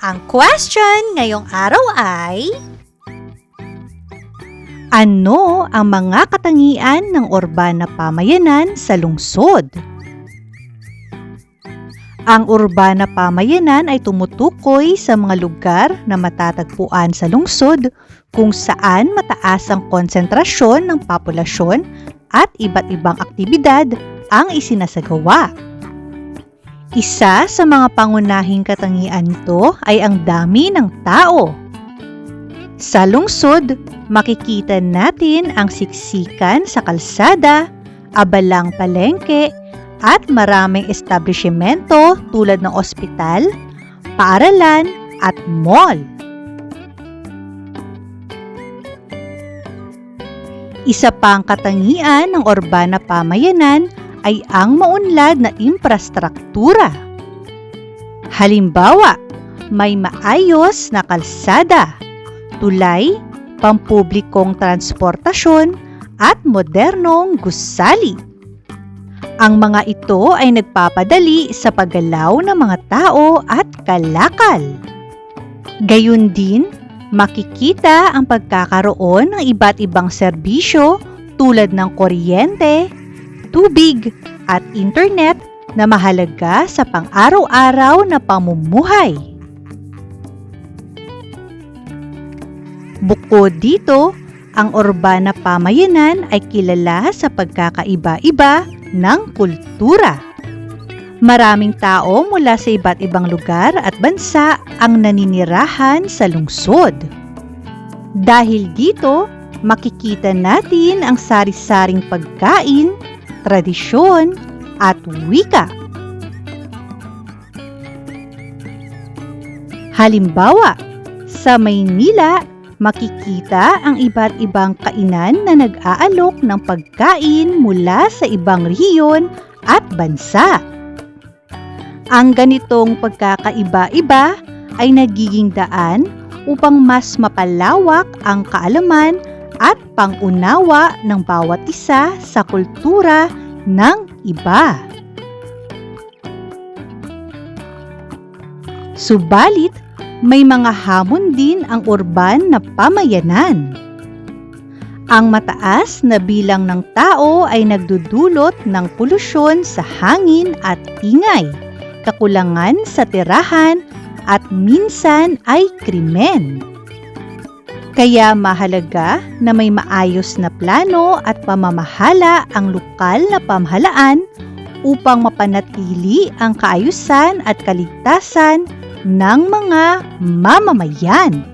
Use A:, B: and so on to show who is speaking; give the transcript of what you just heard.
A: Ang question ngayong araw ay Ano ang mga katangian ng urban na pamayanan sa lungsod? Ang urban na pamayanan ay tumutukoy sa mga lugar na matatagpuan sa lungsod kung saan mataas ang konsentrasyon ng populasyon at iba't ibang aktibidad ang isinasagawa. Isa sa mga pangunahing katangian nito ay ang dami ng tao. Sa lungsod, makikita natin ang siksikan sa kalsada, abalang palengke, at maraming establishmento tulad ng ospital, paaralan, at mall. Isa pang katangian ng urbana pamayanan ay ang maunlad na infrastruktura. Halimbawa, may maayos na kalsada, tulay, pampublikong transportasyon, at modernong gusali. Ang mga ito ay nagpapadali sa paggalaw ng mga tao at kalakal. Gayun din, makikita ang pagkakaroon ng iba't ibang serbisyo tulad ng kuryente, tubig at internet na mahalaga sa pang-araw-araw na pamumuhay. Bukod dito, ang urbana pamayanan ay kilala sa pagkakaiba-iba ng kultura. Maraming tao mula sa iba't ibang lugar at bansa ang naninirahan sa lungsod. Dahil dito, makikita natin ang sari-saring pagkain, tradisyon, at wika. Halimbawa, sa Maynila, makikita ang iba't ibang kainan na nag-aalok ng pagkain mula sa ibang rehiyon at bansa. Ang ganitong pagkakaiba-iba ay nagiging daan upang mas mapalawak ang kaalaman at pangunawa ng bawat isa sa kultura ng iba. Subalit, may mga hamon din ang urban na pamayanan. Ang mataas na bilang ng tao ay nagdudulot ng polusyon sa hangin at ingay, kakulangan sa tirahan at minsan ay krimen. Kaya mahalaga na may maayos na plano at pamamahala ang lokal na pamahalaan upang mapanatili ang kaayusan at kaligtasan ng mga mamamayan.